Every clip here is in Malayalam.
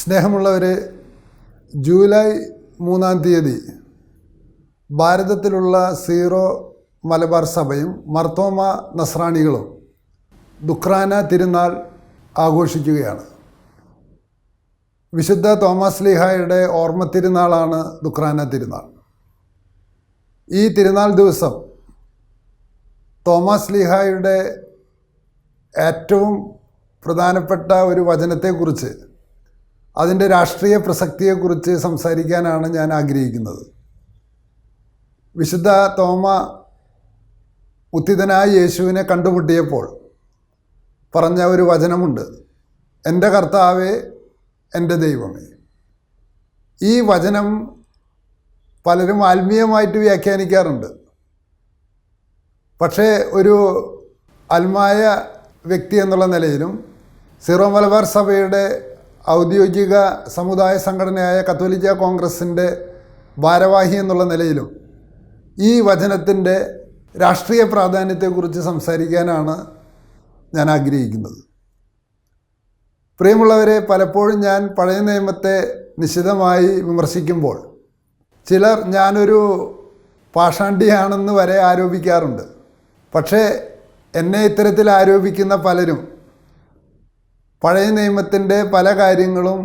സ്നേഹമുള്ളവർ ജൂലൈ മൂന്നാം തീയതി ഭാരതത്തിലുള്ള സീറോ മലബാർ സഭയും മർത്തോമ നസ്രാണികളും ദുഖ്രാന തിരുനാൾ ആഘോഷിക്കുകയാണ്. വിശുദ്ധ തോമസ് ലീഹായുടെ ഓർമ്മ തിരുനാളാണ് ദുഖ്രാന തിരുനാൾ. ഈ തിരുനാൾ ദിവസം തോമസ് ലീഹായുടെ ഏറ്റവും പ്രധാനപ്പെട്ട ഒരു വചനത്തെക്കുറിച്ച് അതിന്റെ രാഷ്ട്രീയ പ്രസക്തിയെക്കുറിച്ച് സംസാരിക്കാനാണ് ഞാൻ ആഗ്രഹിക്കുന്നത്. വിശുദ്ധ തോമ ഉത്തിതനായ യേശുവിനെ കണ്ടുമുട്ടിയപ്പോൾ പറഞ്ഞ ഒരു വചനമുണ്ട്. എന്റെ കർത്താവേ എന്റെ ദൈവമേ. ഈ വചനം പലരും ആത്മീയമായിട്ട് വ്യാഖ്യാനിക്കാറുണ്ട്. പക്ഷേ ഒരു അൽമായ വ്യക്തി എന്നുള്ള നിലയിലും സിറോ മലബാർ സഭയുടെ ഔദ്യോഗിക സമുദായ സംഘടനയായ കത്തോലിക്ക കോൺഗ്രസിന്റെ ഭാരവാഹി എന്നുള്ള നിലയിലും ഈ വചനത്തിന്റെ രാഷ്ട്രീയ പ്രാധാന്യത്തെക്കുറിച്ച് സംസാരിക്കാനാണ് ഞാൻ ആഗ്രഹിക്കുന്നത്. പ്രിയമുള്ളവരെ പലപ്പോഴും ഞാൻ പഴയ നിയമത്തെ നിശിതമായി വിമർശിക്കുമ്പോൾ ചിലർ ഞാനൊരു പാഷാണ്ടിയാണെന്ന് വരെ ആരോപിക്കാറുണ്ട്. പക്ഷേ എന്നെ ഇത്തരത്തിൽ ആരോപിക്കുന്ന പലരും പഴയ നിയമത്തിന്റെ പല കാര്യങ്ങളും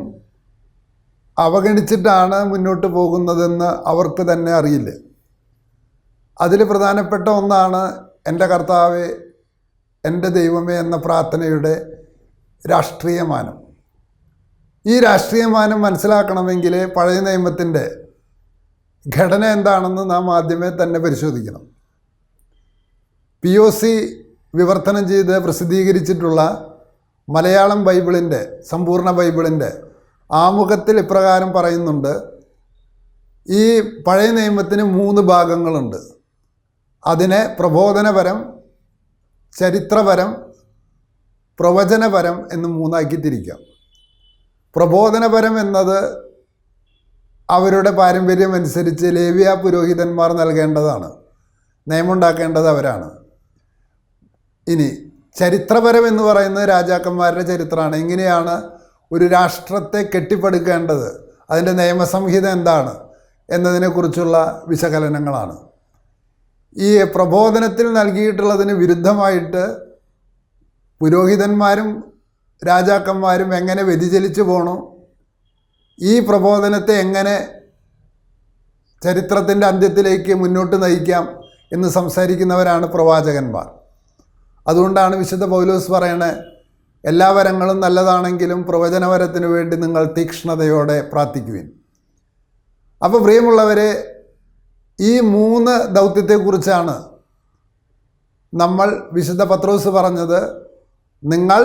അവഗണിച്ചിട്ടാണ് മുന്നോട്ട് പോകുന്നതെന്ന് അവർക്ക് തന്നെ അറിയില്ല? അതിൽ പ്രധാനപ്പെട്ട ഒന്നാണ് എന്റെ കർത്താവ് എന്റെ ദൈവമേ എന്ന പ്രാർത്ഥനയുടെ രാഷ്ട്രീയമാനം. ഈ രാഷ്ട്രീയമാനം മനസ്സിലാക്കണമെങ്കിൽ പഴയ നിയമത്തിന്റെ ഘടന എന്താണെന്ന് നാം ആദ്യമേ തന്നെ പരിശോധിക്കണം. പി ഒ സി വിവർത്തനം ചെയ്ത് പ്രസിദ്ധീകരിച്ചിട്ടുള്ള മലയാളം ബൈബിളിന്റെ സമ്പൂർണ ബൈബിളിന്റെ ആമുഖത്തിൽ ഇപ്രകാരം പറയുന്നുണ്ട് ഈ പഴയ നിയമത്തിന് മൂന്ന് ഭാഗങ്ങളുണ്ട്. അതിനെ പ്രബോധനപരം ചരിത്രപരം പ്രവചനപരം എന്ന് മൂന്നാക്കി തിരിക്കാം പ്രബോധനപരം എന്നത് അവരുടെ പാരമ്പര്യം അനുസരിച്ച് ലേവ്യ പുരോഹിതന്മാർ നൽകേണ്ടതാണ് നിയമമുണ്ടാക്കേണ്ടത് അവരാണ്. ഇനി ചരിത്രപരം എന്ന് പറയുന്നത് രാജാക്കന്മാരുടെ ചരിത്രമാണ്. എങ്ങനെയാണ് ഒരു രാഷ്ട്രത്തെ കെട്ടിപ്പടുക്കേണ്ടത്. അതിന്റെ നിയമസംഹിത എന്താണ് എന്നതിനെക്കുറിച്ചുള്ള വിശകലനങ്ങളാണ്. ഈ പ്രബോധനത്തിൽ നൽകിയിട്ടുള്ളതിന് വിരുദ്ധമായിട്ട് പുരോഹിതന്മാരും രാജാക്കന്മാരും എങ്ങനെ വ്യതിചലിച്ചു പോകണം ഈ പ്രബോധനത്തെ എങ്ങനെ ചരിത്രത്തിന്റെ അന്ത്യത്തിലേക്ക് മുന്നോട്ട് നയിക്കാം എന്ന് സംസാരിക്കുന്നവരാണ് പ്രവാചകന്മാർ. അതുകൊണ്ടാണ് വിശുദ്ധ പൗലോസ് പറയണേ എല്ലാ വരങ്ങളും നല്ലതാണെങ്കിലും പ്രവചനവരത്തിനു വേണ്ടി നിങ്ങൾ തീക്ഷ്ണതയോടെ പ്രാർത്ഥിക്കുവിൻ. അപ്പോൾ പ്രിയമുള്ളവരെ ഈ മൂന്ന് ദൗത്യത്തെക്കുറിച്ചാണ് നമ്മൾ വിശുദ്ധ പത്രോസ് പറഞ്ഞത്. നിങ്ങൾ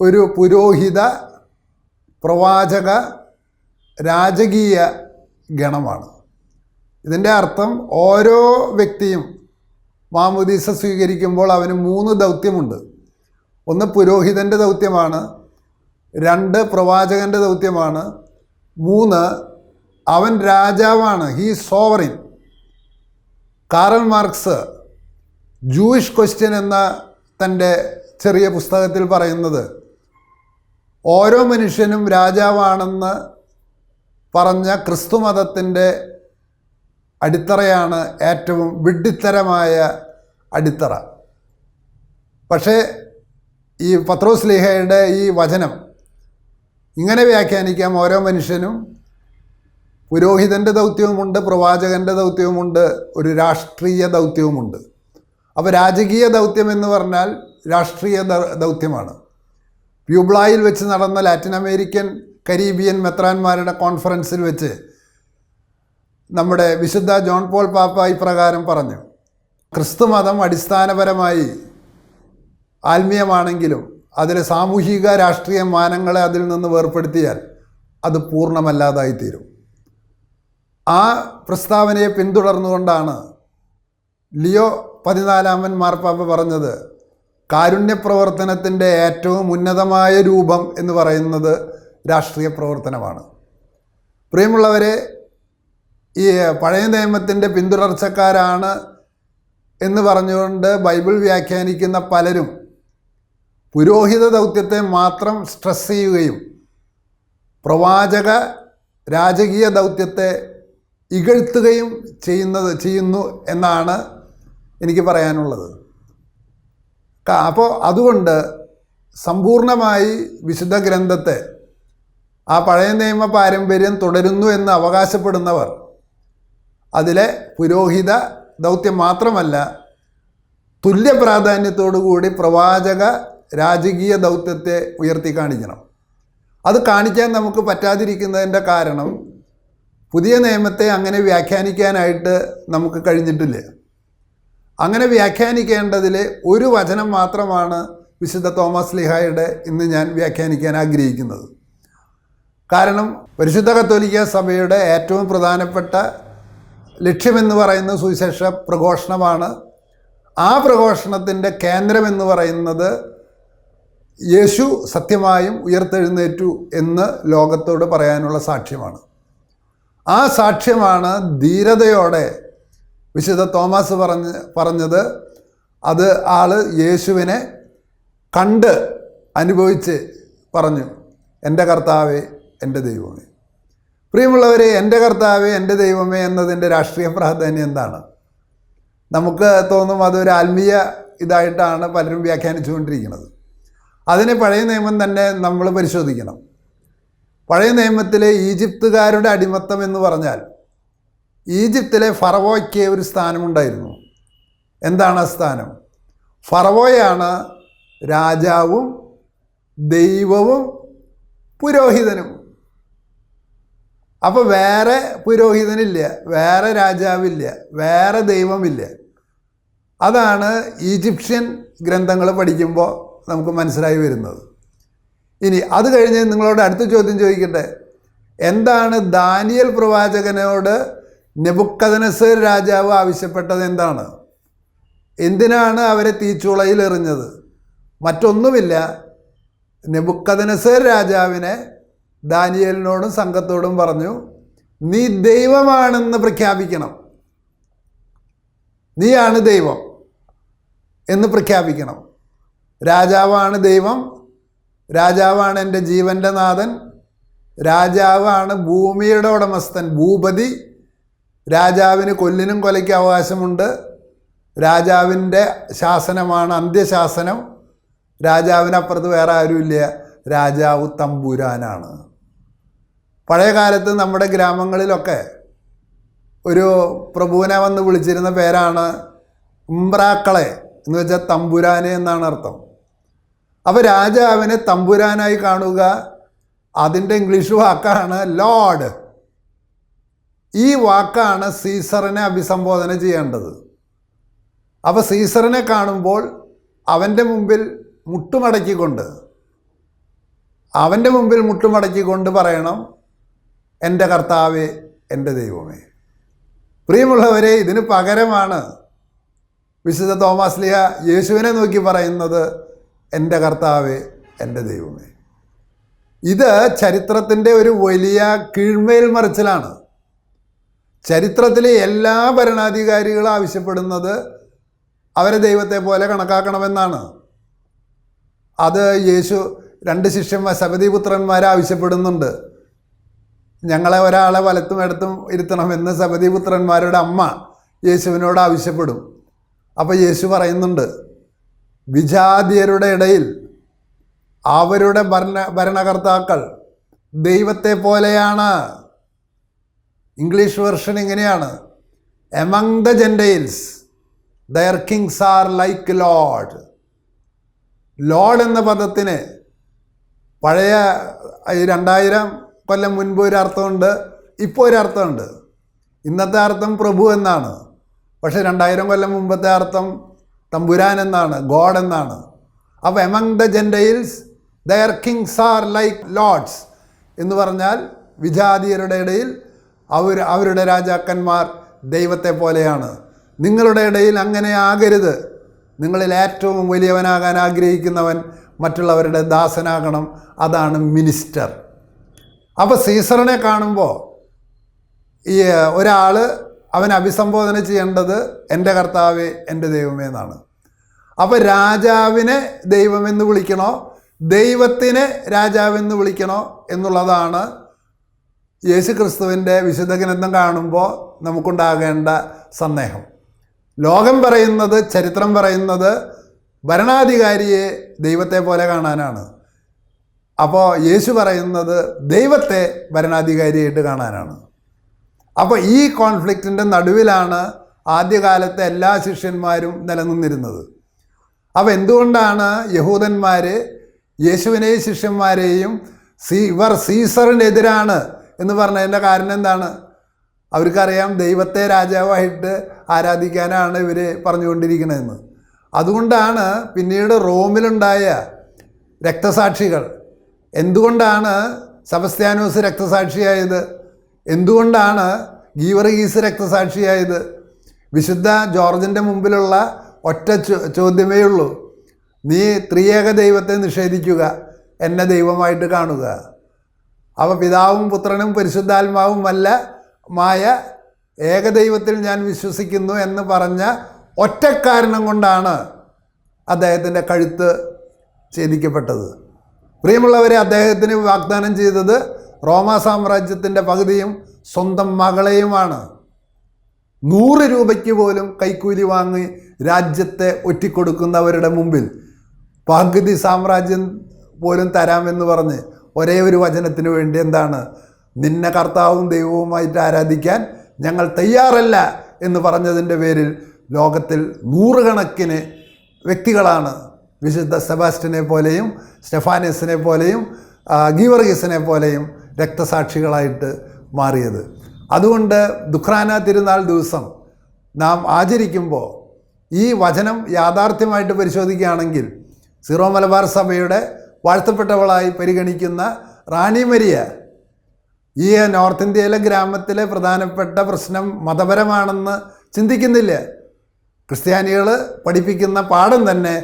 ഒരു പുരോഹിത പ്രവാചക രാജകീയ ഗണമാണ്. ഇതിന്റെ അർത്ഥം ഓരോ വ്യക്തിയും മാമുദീസ സ്വീകരിക്കുമ്പോൾ അവന് മൂന്ന് ദൗത്യമുണ്ട്. ഒന്ന് പുരോഹിതന്റെ ദൗത്യമാണ് രണ്ട് പ്രവാചകന്റെ ദൗത്യമാണ് മൂന്ന് അവൻ രാജാവാണ് he sovereign Karl Marx Jewish question എന്ന തന്റെ ചെറിയ പുസ്തകത്തിൽ പറയുന്നത് ഓരോ മനുഷ്യനും രാജാവാണെന്ന് പറഞ്ഞ ക്രിസ്തു മതത്തിന്റെ അടിത്തറയാണ് ഏറ്റവും വിഡ്ഢിത്തരമായ അടിത്തറ. പക്ഷേ ഈ പത്രോസ് ലിഹയുടെ ഈ വചനം ഇങ്ങനെ വ്യാഖ്യാനിക്കാം. ഓരോ മനുഷ്യനും പുരോഹിതന്റെ ദൗത്യവുമുണ്ട് പ്രവാചകന്റെ ദൗത്യവുമുണ്ട് ഒരു രാഷ്ട്രീയ ദൗത്യവുമുണ്ട്. അപ്പോൾ രാജകീയ ദൗത്യം എന്ന് പറഞ്ഞാൽ രാഷ്ട്രീയ ദൗത്യമാണ്. പ്യൂബ്ലായിൽ വെച്ച് നടന്ന ലാറ്റിൻ അമേരിക്കൻ കരീബിയൻ മെത്രാന്മാരുടെ കോൺഫറൻസിൽ വെച്ച് നമ്മുടെ വിശുദ്ധ ജോൺ പോൾ പാപ്പ ഇപ്രകാരം പറഞ്ഞു ക്രിസ്തുമതം അടിസ്ഥാനപരമായി ആത്മീയമാണെങ്കിലും അതിലെ സാമൂഹിക രാഷ്ട്രീയ മാനങ്ങളെ അതിൽ നിന്ന് വേർപ്പെടുത്തിയാൽ അത് പൂർണമല്ലാതായിത്തീരും. ആ പ്രസ്താവനയെ പിന്തുടർന്നുകൊണ്ടാണ് ലിയോ പതിനാലാമൻ മാർപ്പാപ്പ പറഞ്ഞത് കാരുണ്യപ്രവർത്തനത്തിന്റെ ഏറ്റവും ഉന്നതമായ രൂപം എന്ന് പറയുന്നത് രാഷ്ട്രീയ പ്രവർത്തനമാണ്. പ്രിയമുള്ളവരെ ഈ പഴയ നിയമത്തിന്റെ പിന്തുടർച്ചക്കാരാണ് എന്ന് പറഞ്ഞുകൊണ്ട് ബൈബിൾ വ്യാഖ്യാനിക്കുന്ന പലരും പുരോഹിത ദൗത്യത്തെ മാത്രം സ്ട്രെസ് ചെയ്യുകയും പ്രവാചക രാജകീയ ദൗത്യത്തെ ഇകഴ്ത്തുകയും ചെയ്യുന്നത് ചെയ്യുന്നു എന്നാണ് എനിക്ക് പറയാനുള്ളത്. അപ്പോൾ അതുകൊണ്ട് സമ്പൂർണമായി വിശുദ്ധ ഗ്രന്ഥത്തെ ആ പഴയ നിയമ പാരമ്പര്യം തുടരുന്നു എന്ന് അവകാശപ്പെടുന്നവർ അതിലെ പുരോഹിത ദൗത്യം മാത്രമല്ല തുല്യ പ്രാധാന്യത്തോടുകൂടി പ്രവാചക രാജകീയ ദൗത്യത്തെ ഉയർത്തി കാണിക്കണം. അത് കാണിക്കാൻ നമുക്ക് പറ്റാതിരിക്കുന്നതിന്റെ കാരണം പുതിയ നിയമത്തെ അങ്ങനെ വ്യാഖ്യാനിക്കാനായിട്ട് നമുക്ക് കഴിഞ്ഞിട്ടില്ല. അങ്ങനെ വ്യാഖ്യാനിക്കേണ്ടതിൽ ഒരു വചനം മാത്രമാണ് വിശുദ്ധ തോമസ് ലിഹായുടെ ഇന്ന് ഞാൻ വ്യാഖ്യാനിക്കാൻ ആഗ്രഹിക്കുന്നത്. കാരണം പരിശുദ്ധ കത്തോലിക്ക സഭയുടെ ഏറ്റവും പ്രധാനപ്പെട്ട ലക്ഷ്യമെന്ന് പറയുന്നത് സുവിശേഷ പ്രഘോഷണമാണ്. ആ പ്രഘോഷണത്തിന്റെ കേന്ദ്രമെന്ന് പറയുന്നത് യേശു സത്യമായും ഉയർത്തെഴുന്നേറ്റു എന്ന് ലോകത്തോട് പറയാനുള്ള സാക്ഷ്യമാണ്. ആ സാക്ഷ്യമാണ് ധീരതയോടെ വിശുദ്ധ തോമസ് പറഞ്ഞ് പറഞ്ഞത്. അത് ആൾ യേശുവിനെ കണ്ട് അനുഭവിച്ച് പറഞ്ഞു എന്റെ കർത്താവേ എന്റെ ദൈവമേ. പ്രിയമുള്ളവരെ എന്റെ കർത്താവ് എന്റെ ദൈവമേ എന്നതിന്റെ രാഷ്ട്രീയ പ്രാധാന്യം എന്താണ്? നമുക്ക് തോന്നും അതൊരു ആത്മീയ ഇതായിട്ടാണ് പലരും വ്യാഖ്യാനിച്ചുകൊണ്ടിരിക്കുന്നത്. അതിന് പഴയ നിയമം തന്നെ നമ്മൾ പരിശോധിക്കണം. പഴയ നിയമത്തിലെ ഈജിപ്തുകാരുടെ അടിമത്തം എന്ന് പറഞ്ഞാൽ ഈജിപ്തിലെ ഫറവോയ്ക്ക് ഒരു സ്ഥാനമുണ്ടായിരുന്നു. എന്താണ് ആ സ്ഥാനം? ഫറവോയാണ് രാജാവും ദൈവവും പുരോഹിതനും. അപ്പോൾ വേറെ പുരോഹിതനില്ല വേറെ രാജാവില്ല വേറെ ദൈവമില്ല. അതാണ് ഈജിപ്ഷ്യൻ ഗ്രന്ഥങ്ങൾ പഠിക്കുമ്പോൾ നമുക്ക് മനസ്സിലായി വരുന്നത്. ഇനി അത് കഴിഞ്ഞ് നിങ്ങളോട് അടുത്ത ചോദ്യം ചോദിക്കട്ടെ. എന്താണ് ദാനിയൽ പ്രവാചകനോട് നെബുക്കദനസർ രാജാവ് ആവശ്യപ്പെട്ടത് എന്താണ്? എന്തിനാണ് അവരെ തീച്ചുളയിൽ എറിഞ്ഞത്? മറ്റൊന്നുമില്ല. നെബുക്കദനസർ രാജാവിനെ ദാനിയലിനോടും സംഘത്തോടും പറഞ്ഞു നീ ദൈവമാണെന്ന് പ്രഖ്യാപിക്കണം. നീയാണ് ദൈവം എന്ന് പ്രഖ്യാപിക്കണം. രാജാവാണ് ദൈവം രാജാവാണ് എന്റെ ജീവന്റെ നാഥൻ രാജാവാണ് ഭൂമിയുടെ ഉടമസ്ഥൻ ഭൂപതി. രാജാവിന് കൊല്ലിനും കൊലയ്ക്ക് അവകാശമുണ്ട്. രാജാവിന്റെ ശാസനമാണ് അന്ത്യശാസനം. രാജാവിനപ്പുറത്ത് വേറെ ആരുമില്ല. രാജാവ് തമ്പുരാനാണ്. പഴയ കാലത്ത് നമ്മുടെ ഗ്രാമങ്ങളിലൊക്കെ ഒരു പ്രഭുവിനെ വന്ന് വിളിച്ചിരുന്ന പേരാണ് ഉംബ്രാക്കളെ എന്ന് വെച്ചാൽ തമ്പുരാനെ എന്നാണ് അർത്ഥം. അപ്പോൾ രാജാവിനെ തമ്പുരാനായി കാണുക അതിന്റെ ഇംഗ്ലീഷ് വാക്കാണ് ലോഡ് ഈ വാക്കാണ് സീസറിനെ അഭിസംബോധന ചെയ്യേണ്ടത്. അപ്പോൾ സീസറിനെ കാണുമ്പോൾ അവന്റെ മുമ്പിൽ മുട്ടുമടക്കിക്കൊണ്ട് അവന്റെ മുമ്പിൽ മുട്ടുമടക്കിക്കൊണ്ട് പറയണം എന്റെ കർത്താവേ എന്റെ ദൈവമേ. പ്രിയമുള്ളവരെ ഇതിന് പകരമാണ് വിശുദ്ധ തോമസ് ലിയ യേശുവിനെ നോക്കി പറയുന്നത് എന്റെ കർത്താവേ എന്റെ ദൈവമേ. ഇത് ചരിത്രത്തിന്റെ ഒരു വലിയ കീഴ്മേൽ മറിച്ചിലാണ്. ചരിത്രത്തിലെ എല്ലാ ഭരണാധികാരികളും ആവശ്യപ്പെടുന്നത് അവരെ ദൈവത്തെ പോലെ കണക്കാക്കണമെന്നാണ്. അത് യേശു രണ്ട് ശിഷ്യന്മാർ സബതിപുത്രന്മാരെ ആവശ്യപ്പെടുന്നുണ്ട്. ഞങ്ങളെ ഒരാളെ വലത്തും ഇടത്തും ഇരുത്തണമെന്ന് സബതിപുത്രന്മാരുടെ അമ്മ യേശുവിനോട് ആവശ്യപ്പെടും. അപ്പോൾ യേശു പറയുന്നുണ്ട് വിജാതിയരുടെ ഇടയിൽ അവരുടെ ഭരണ ഭരണകർത്താക്കൾ ദൈവത്തെ പോലെയാണ്. ഇംഗ്ലീഷ് വെർഷൻ ഇങ്ങനെയാണ് among the gentiles their kings are like lord lord എന്ന പദത്തിന് പഴയ രണ്ടായിരം കൊല്ലം മുൻപ് ഒരു അർത്ഥമുണ്ട് ഇപ്പോൾ ഒരു അർത്ഥമുണ്ട്. ഇന്നത്തെ അർത്ഥം പ്രഭു എന്നാണ്. പക്ഷേ രണ്ടായിരം കൊല്ലം മുമ്പത്തെ അർത്ഥം തമ്പുരാൻ എന്നാണ് ഗോഡ് എന്നാണ്. അപ്പോൾ among the gentiles their kings are like lords എന്ന് പറഞ്ഞാൽ വിജാതീയരുടെ ഇടയിൽ അവർ അവരുടെ രാജാക്കന്മാർ ദൈവത്തെ പോലെയാണ്. നിങ്ങളുടെ ഇടയിൽ അങ്ങനെ ആകരുത്. നിങ്ങളിൽ ഏറ്റവും വലിയവനാകാൻ ആഗ്രഹിക്കുന്നവൻ മറ്റുള്ളവരുടെ ദാസനാകണം. അതാണ് മിനിസ്റ്റർ. അപ്പോൾ സീസറിനെ കാണുമ്പോൾ ഈ ഒരാൾ അവൻ അഭിസംബോധന ചെയ്യേണ്ടത് എന്റെ കർത്താവേ എന്റെ ദൈവമേ എന്നാണ്. അപ്പോൾ രാജാവിനെ ദൈവമെന്ന് വിളിക്കണോ? ദൈവത്തിനെ രാജാവെന്ന് വിളിക്കണോ? എന്നുള്ളതാണ് യേശു ക്രിസ്തുവിന്റെ വിശുദ്ധ ഗ്രന്ഥം കാണുമ്പോൾ നമുക്കുണ്ടാകേണ്ട സന്ദേഹം. ലോകം പറയുന്നത് ചരിത്രം പറയുന്നത് ഭരണാധികാരിയെ ദൈവത്തെ പോലെ കാണാനാണ്. അപ്പോൾ യേശു പറയുന്നത് ദൈവത്തെ ഭരണാധികാരിയായിട്ട് കാണാനാണ്. അപ്പോൾ ഈ കോൺഫ്ലിക്റ്റിന്റെ നടുവിലാണ് ആദ്യകാലത്തെ എല്ലാ ശിഷ്യന്മാരും നിലനിന്നിരുന്നത്. അപ്പോൾ എന്തുകൊണ്ടാണ് യഹൂദന്മാർ യേശുവിനെയും ശിഷ്യന്മാരെയും സീ ഇവർ സീസറിനെതിരാണ് എന്ന് പറഞ്ഞതിന്റെ കാരണം എന്താണ്? അവർക്കറിയാം ദൈവത്തെ രാജാവായിട്ട് ആരാധിക്കാനാണ് ഇവർ പറഞ്ഞുകൊണ്ടിരിക്കുന്നതെന്ന് അതുകൊണ്ടാണ് പിന്നീട് റോമിലുണ്ടായ രക്തസാക്ഷികൾ എന്തുകൊണ്ടാണ് സബസ്ത്യാനോസ് രക്തസാക്ഷിയായത്? എന്തുകൊണ്ടാണ് ഗീവറഗീസ് രക്തസാക്ഷിയായത്? വിശുദ്ധ ജോർജിന്റെ മുമ്പിലുള്ള ഒറ്റ ചോദ്യമേ ഉള്ളൂ. നീ ത്രിയേക ദൈവത്തെ നിഷേധിക്കുക എന്നെ ദൈവമായിട്ട് കാണുക. അവ പിതാവും പുത്രനും പരിശുദ്ധാത്മാവുമല്ല മായ ഏകദൈവത്തിൽ ഞാൻ വിശ്വസിക്കുന്നു എന്ന് പറഞ്ഞ ഒറ്റ കാരണം കൊണ്ടാണ് അദ്ദേഹത്തിന്റെ കഴുത്ത് ഛേദിക്കപ്പെട്ടത്. പ്രിയമുള്ളവരെ അദ്ദേഹത്തിന് വാഗ്ദാനം ചെയ്തത് റോമാ സാമ്രാജ്യത്തിന്റെ പകുതിയും സ്വന്തം മകളെയുമാണ്. നൂറ് രൂപയ്ക്ക് പോലും കൈക്കൂലി വാങ്ങി രാജ്യത്തെ ഒറ്റിക്കൊടുക്കുന്നവരുടെ മുമ്പിൽ പകുതി സാമ്രാജ്യം പോലും തരാമെന്ന് പറഞ്ഞ് ഒരേ ഒരു വചനത്തിന് വേണ്ടി എന്താണ്? നിന്നെ കർത്താവും ദൈവവുമായിട്ട് ആരാധിക്കാൻ ഞങ്ങൾ തയ്യാറല്ല എന്ന് പറഞ്ഞതിന്റെ പേരിൽ ലോകത്തിൽ നൂറുകണക്കിന് വ്യക്തികളാണ് വിശുദ്ധ സെബാസ്റ്റിനെ പോലെയും സ്റ്റെഫാനിയസിനെ പോലെയും ഗീവർഗീസിനെ പോലെയും രക്തസാക്ഷികളായിട്ട് മാറിയത്. അതുകൊണ്ട് ദുഃഖ്രാന തിരുനാൾ ദിവസം നാം ആചരിക്കുമ്പോൾ ഈ വചനം യാഥാർത്ഥ്യമായിട്ട് പരിശോധിക്കുകയാണെങ്കിൽ സീറോ മലബാർ സഭയുടെ വാഴ്ത്തപ്പെട്ടവളായി പരിഗണിക്കുന്ന റാണി മരിയ ഈ നോർത്ത് ഇന്ത്യയിലെ ഗ്രാമത്തിലെ പ്രധാനപ്പെട്ട പ്രശ്നം മതപരമാണെന്ന് ചിന്തിക്കുന്നില്ല? ക്രിസ്ത്യാനികൾ പഠിപ്പിക്കുന്ന പാഠം തന്നെ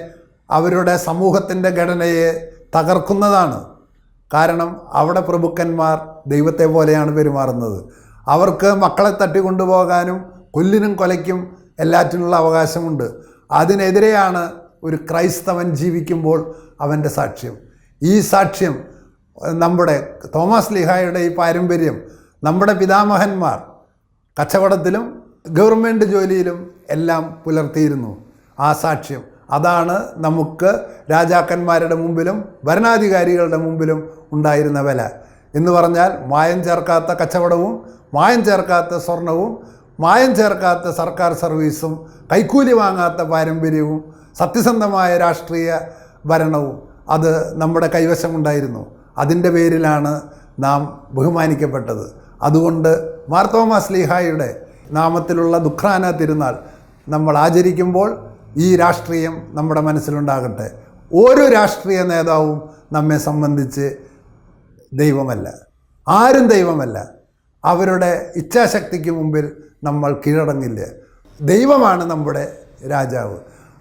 അവരുടെ സമൂഹത്തിന്റെ ഘടനയെ തകർക്കുന്നതാണ്. കാരണം അവിടെ പ്രഭുക്കന്മാർ ദൈവത്തെ പോലെയാണ് പെരുമാറുന്നത്. അവർക്ക് മക്കളെ തട്ടിക്കൊണ്ടുപോകാനും കൊല്ലിനും കൊലയ്ക്കും എല്ലാറ്റിനുള്ള അവകാശമുണ്ട്. അതിനെതിരെയാണ് ഒരു ക്രൈസ്തവൻ ജീവിക്കുമ്പോൾ അവന്റെ സാക്ഷ്യം. ഈ സാക്ഷ്യം നമ്മുടെ തോമസ് ലിഹായുടെ ഈ പാരമ്പര്യം നമ്മുടെ പിതാമഹന്മാർ കച്ചവടത്തിലും ഗവൺമെന്റ് ജോലിയിലും എല്ലാം പുലർത്തിയിരുന്നു. ആ സാക്ഷ്യം അതാണ് നമുക്ക് രാജാക്കന്മാരുടെ മുമ്പിലും ഭരണാധികാരികളുടെ മുമ്പിലും ഉണ്ടായിരുന്ന വില. എന്ന് പറഞ്ഞാൽ മായം ചേർക്കാത്ത കച്ചവടവും മായം ചേർക്കാത്ത സ്വർണവും മായം ചേർക്കാത്ത സർക്കാർ സർവീസും കൈക്കൂലി വാങ്ങാത്ത പാരമ്പര്യവും സത്യസന്ധമായ രാഷ്ട്രീയ ഭരണവും അത് നമ്മുടെ കൈവശമുണ്ടായിരുന്നു അതിന്റെ പേരിലാണ് നാം ബഹുമാനിക്കപ്പെട്ടത്. അതുകൊണ്ട് മാർത്തോമാ സ്ലീഹായുടെ നാമത്തിലുള്ള ദുഃഖാന തിരുനാൾ നമ്മൾ ആചരിക്കുമ്പോൾ ഈ രാഷ്ട്രീയം നമ്മുടെ മനസ്സിലുണ്ടാകട്ടെ. ഓരോ രാഷ്ട്രീയ നേതാവും നമ്മെ സംബന്ധിച്ച് ദൈവമല്ല. ആരും ദൈവമല്ല. അവരുടെ ഇച്ഛാശക്തിക്ക് മുമ്പിൽ നമ്മൾ കീഴടങ്ങില്ല. ദൈവമാണ് നമ്മുടെ രാജാവ്.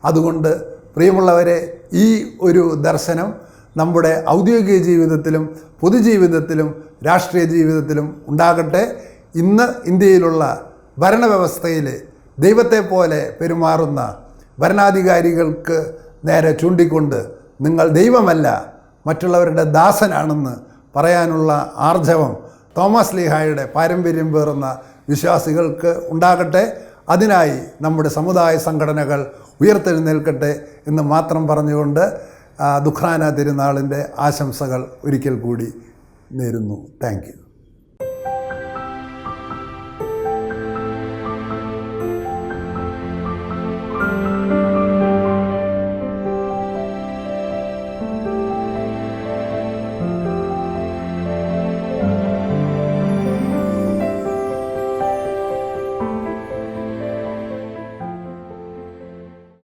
അതുകൊണ്ട് പ്രിയമുള്ളവരെ ഈ ഒരു ദർശനം നമ്മുടെ ഔദ്യോഗിക ജീവിതത്തിലും പൊതുജീവിതത്തിലും രാഷ്ട്രീയ ജീവിതത്തിലും ഉണ്ടാകട്ടെ. ഇന്ന് ഇന്ത്യയിലുള്ള ഭരണവ്യവസ്ഥയിൽ ദൈവത്തെ പോലെ പെരുമാറുന്ന ഭരണാധികാരികൾക്ക് നേരെ ചൂണ്ടിക്കൊണ്ട് നിങ്ങൾ ദൈവമല്ല മറ്റുള്ളവരുടെ ദാസനാണെന്ന് പറയാനുള്ള ആർജവം തോമസ് ലീഹായുടെ പാരമ്പര്യം പേറുന്ന വിശ്വാസികൾക്ക് ഉണ്ടാകട്ടെ അതിനായി നമ്മുടെ സമുദായ സംഘടനകൾ ഉയർത്തെഴുന്നേൽക്കട്ടെ എന്ന് മാത്രം പറഞ്ഞുകൊണ്ട് ദുഃഖാന തിരുനാളിന്റെ ആശംസകൾ ഒരിക്കൽ കൂടി നേരുന്നു. താങ്ക്